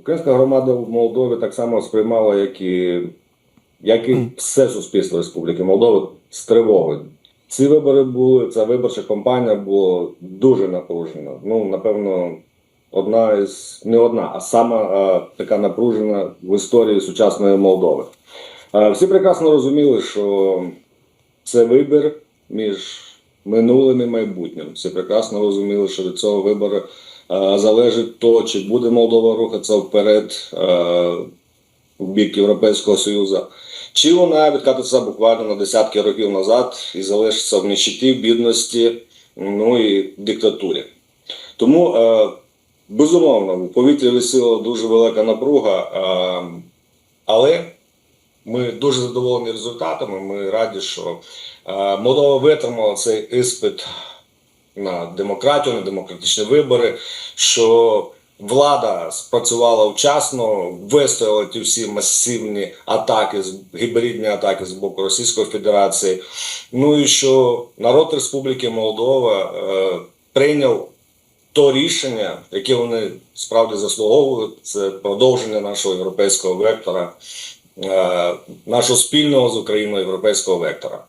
Українська громада в Молдові так само сприймала, як і, як і все суспільство Республіки Молдови з тривогою. Ці вибори були, ця виборча кампанія була дуже напружена. Ну, напевно, одна із не одна, а сама а, така напружена в історії сучасної Молдови. А, всі прекрасно розуміли, що це вибір між минулим і майбутнім. Всі прекрасно розуміли, що від цього вибору залежить то, чи буде Молдова рухатися вперед е, в бік Європейського Союзу, чи вона відкатиться буквально на десятки років назад і залишиться в нищеті, бідності, ну і диктатурі. Тому, е, безумовно, в повітрі висіла дуже велика напруга, е, але ми дуже задоволені результатами. Ми раді, що е, Молдова витримала цей іспит на демократію, на демократичні вибори, що влада спрацювала вчасно, вистояла ті всі масивні атаки, гібридні атаки з боку Російської Федерації. Ну і що народ Республіки Молдова е, прийняв то рішення, яке вони справді заслуговують, це продовження нашого європейського вектора, е, нашого спільного з Україною європейського вектора.